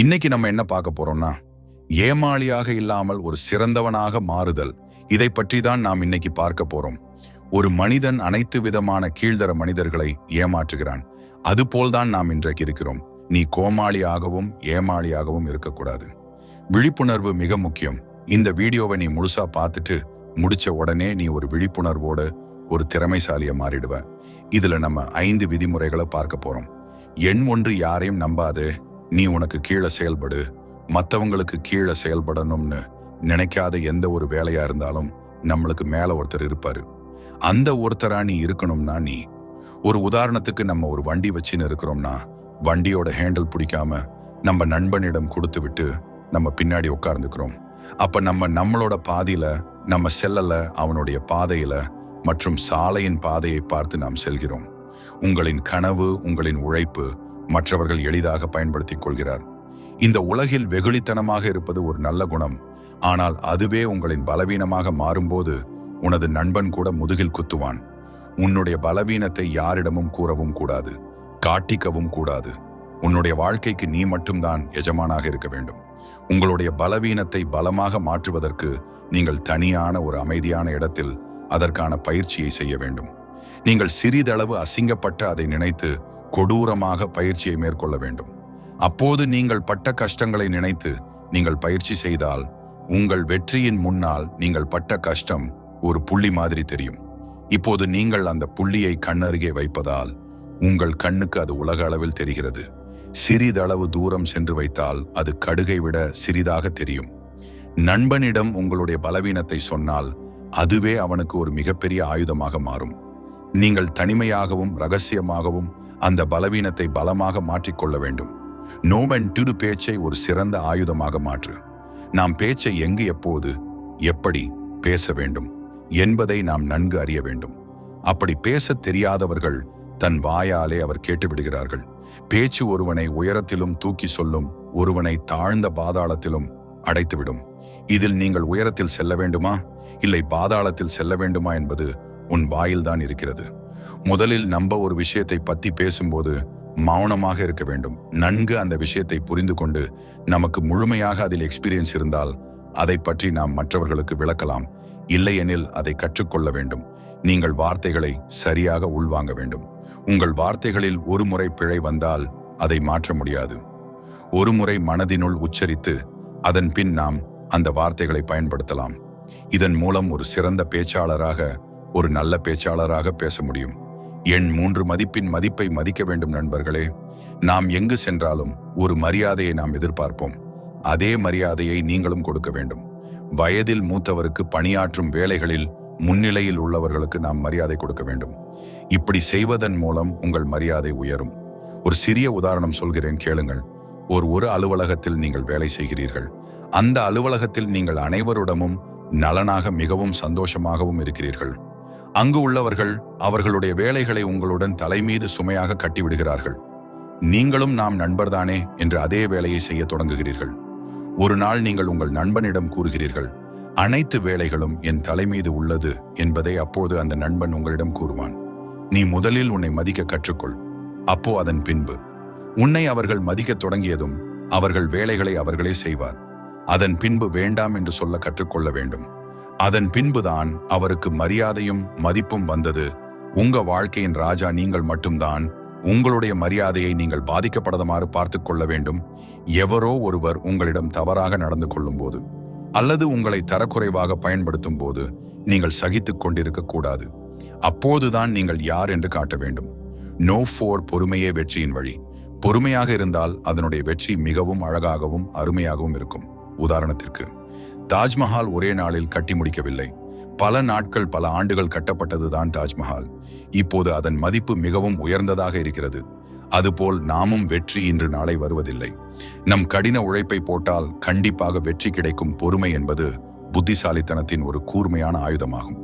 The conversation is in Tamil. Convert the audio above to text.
இன்னைக்கு நம்ம என்ன பார்க்க போறோம்னா ஏமாளியாக இல்லாமல் ஒரு சிறந்தவனாக மாறுதல். இதை பற்றி தான் நாம் இன்னைக்கு பார்க்க போறோம். ஒரு மனிதன் அனைத்து விதமான கீழ்தர மனிதர்களை ஏமாற்றுகிறான். அதுபோல்தான் நாம் இன்றைக்கு இருக்கிறோம். நீ கோமாளியாகவும் ஏமாளியாகவும் இருக்கக்கூடாது. விழிப்புணர்வு மிக முக்கியம். இந்த வீடியோவை நீ முழுசா பார்த்துட்டு முடிச்ச உடனே நீ ஒரு விழிப்புணர்வோடு ஒரு திறமைசாலியை மாறிடுவ. இதுல நம்ம ஐந்து விதிமுறைகளை பார்க்க போறோம். எண் ஒன்று யாரையும் நம்பாது நீ உனக்கு கீழே செயல்படு. மற்றவங்களுக்கு கீழே செயல்படணும்னு நினைக்காத எந்த ஒரு வேலையா இருந்தாலும் நம்மளுக்கு மேல ஒருத்தர் இருப்பாரு. அந்த ஒருத்தரா நீ இருக்கணும்னா நீ ஒரு உதாரணத்துக்கு நம்ம ஒரு வண்டி வச்சுன்னு இருக்கிறோம்னா வண்டியோட ஹேண்டில் பிடிக்காம நம்ம நண்பனிடம் கொடுத்து விட்டு நம்ம பின்னாடி உட்கார்ந்துக்கிறோம். அப்ப நம்ம நம்மளோட பாதியில நம்ம செல்லல அவனுடைய பாதையில மற்றும் சாலையின் பாதையை பார்த்து நாம் செல்கிறோம். உங்களின் கனவு உங்களின் உழைப்பு மற்றவர்கள் எளிதாக பயன்படுத்திக் கொள்கிறார். இந்த உலகில் வெகுளித்தனமாக இருப்பது ஒரு நல்ல குணம். ஆனால் அதுவே உங்களின் பலவீனமாக மாறும்போது உனது நண்பன் கூட முதுகில் குத்துவான். உன்னுடைய பலவீனத்தை யாரிடமும் கூறவும் கூடாது. காட்டிக்கவும் கூடாது. உன்னுடைய வாழ்க்கைக்கு நீ மட்டும்தான் எஜமானாக இருக்க வேண்டும். உங்களுடைய பலவீனத்தை பலமாக மாற்றுவதற்கு நீங்கள் தனியான ஒரு அமைதியான இடத்தில் அதற்கான பயிற்சியை செய்ய வேண்டும். நீங்கள் சிறிதளவு அசிங்கப்பட்டு அதை நினைத்து கொடூரமாக பயிற்சியை மேற்கொள்ள வேண்டும். அப்போது நீங்கள் பட்ட கஷ்டங்களை நினைத்து நீங்கள் பயிற்சி செய்தால் உங்கள் வெற்றியின் முன்னால் நீங்கள் பட்ட கஷ்டம் ஒரு புள்ளி மாதிரி தெரியும். இப்போது நீங்கள் அந்த புள்ளியை கண்ணருகே வைப்பதால் உங்கள் கண்ணுக்கு அது உலக அளவில் தெரிகிறது. சிறிதளவு தூரம் சென்று வைத்தால் அது கடுகை விட சிறிதாக தெரியும். நண்பனிடம் உங்களுடைய பலவீனத்தை சொன்னால் அதுவே அவனுக்கு ஒரு மிகப்பெரிய ஆயுதமாக மாறும். நீங்கள் தனிமையாகவும் ரகசியமாகவும் அந்த பலவீனத்தை பலமாக மாற்றிக்கொள்ள வேண்டும். நோமன் திரு பேச்சை ஒரு சிறந்த ஆயுதமாக மாற்று. நாம் பேச்சை எங்கு எப்போது எப்படி பேச வேண்டும் என்பதை நாம் நன்கு அறிய வேண்டும். அப்படி பேசத் தெரியாதவர்கள் தன் வாயாலே அவர் கேட்டுவிடுகிறார்கள். பேச்சு ஒருவனை உயரத்திலும் தூக்கி சொல்லும் ஒருவனை தாழ்ந்த பாதாளத்திலும் அடைத்துவிடும். இதில் நீங்கள் உயரத்தில் செல்ல வேண்டுமா? இல்லை பாதாளத்தில் செல்ல வேண்டுமா என்பது உன் வாயில்தான் இருக்கிறது. முதலில் நம்ப ஒரு விஷயத்தை பத்தி பேசும்போது மௌனமாக இருக்க வேண்டும். நன்கு அந்த விஷயத்தை புரிந்து கொண்டு நமக்கு முழுமையாக அதில் எக்ஸ்பீரியன்ஸ் இருந்தால் அதை பற்றி நாம் மற்றவர்களுக்கு விளக்கலாம். இல்லையெனில் அதை கற்றுக்கொள்ள வேண்டும். நீங்கள் வார்த்தைகளை சரியாக உள்வாங்க வேண்டும். உங்கள் வார்த்தைகளில் ஒரு முறை பிழை வந்தால் அதை மாற்ற முடியாது. ஒரு முறை மனதினுள் உச்சரித்து அதன் பின் நாம் அந்த வார்த்தைகளை பயன்படுத்தலாம். இதன் மூலம் ஒரு சிறந்த பேச்சாளராக ஒரு நல்ல பேச்சாளராக பேச முடியும். எண் மூன்று மதிப்பின் மதிப்பை மதிக்க வேண்டும் நண்பர்களே. நாம் எங்கு சென்றாலும் ஒரு மரியாதையை நாம் எதிர்பார்ப்போம். அதே மரியாதையை நீங்களும் கொடுக்க வேண்டும். வயதில் மூத்தவருக்கு பணியாற்றும் வேலைகளில் முன்னிலையில் உள்ளவர்களுக்கு நாம் மரியாதை கொடுக்க வேண்டும். இப்படி செய்வதன் மூலம் உங்கள் மரியாதை உயரும். ஒரு சிறிய உதாரணம் சொல்கிறேன் கேளுங்கள். ஒரு ஒரு அலுவலகத்தில் நீங்கள் வேலை செய்கிறீர்கள். அந்த அலுவலகத்தில் நீங்கள் அனைவருடமும் நலனாக மிகவும் சந்தோஷமாகவும் இருக்கிறீர்கள். அங்கு உள்ளவர்கள் அவர்களுடைய வேலைகளை உங்களுடன் தலைமீது சுமையாக கட்டிவிடுகிறார்கள். நீங்களும் நாம் நண்பர்தானே என்று அதே வேலையை செய்ய தொடங்குகிறீர்கள். ஒரு நாள் நீங்கள் உங்கள் நண்பனிடம் கூறுகிறீர்கள் அனைத்து வேலைகளும் என் தலைமீது உள்ளது என்பதை அப்போது அந்த நண்பன் உங்களிடம் கூறுவான். நீ முதலில் உன்னை மதிக்க கற்றுக்கொள். அப்போ அதன் பின்பு. உன்னை அவர்கள் மதிக்கத் தொடங்கியதும் அவர்கள் வேலைகளை அவர்களே செய்வார். அதன் பின்பு வேண்டாம் என்று சொல்ல கற்றுக்கொள்ள வேண்டும். அதன் பின்புதான் அவருக்கு மரியாதையும் மதிப்பும் வந்தது. உங்க வாழ்க்கையின் ராஜா நீங்கள் மட்டும்தான். உங்களுடைய மரியாதையை நீங்கள் பாதிக்கப்படாதமாறு பார்த்து கொள்ள வேண்டும். எவரோ ஒருவர் உங்களிடம் தவறாக நடந்து கொள்ளும் போது அல்லது உங்களை தரக்குறைவாக பயன்படுத்தும் போது நீங்கள் சகித்துக் கொண்டிருக்க கூடாது. அப்போதுதான் நீங்கள் யார் என்று காட்ட வேண்டும். நோ ஃபோர் பொறுமையே வெற்றியின் வழி. பொறுமையாக இருந்தால் அதனுடைய வெற்றி மிகவும் அழகாகவும் அருமையாகவும் இருக்கும். உதாரணத்திற்கு தாஜ்மஹால் ஒரே நாளில் கட்டி முடிக்கவில்லை. பல நாட்கள் பல ஆண்டுகள் கட்டப்பட்டதுதான் தாஜ்மஹால். இப்போது அதன் மதிப்பு மிகவும் உயர்ந்ததாக இருக்கிறது. அதுபோல் நாமும் வெற்றி இன்று நாளை வருவதில்லை. நம் கடின உழைப்பை போட்டால் கண்டிப்பாக வெற்றி கிடைக்கும் பொறுமை என்பது புத்திசாலித்தனத்தின் ஒரு கூர்மையான ஆயுதமாகும்.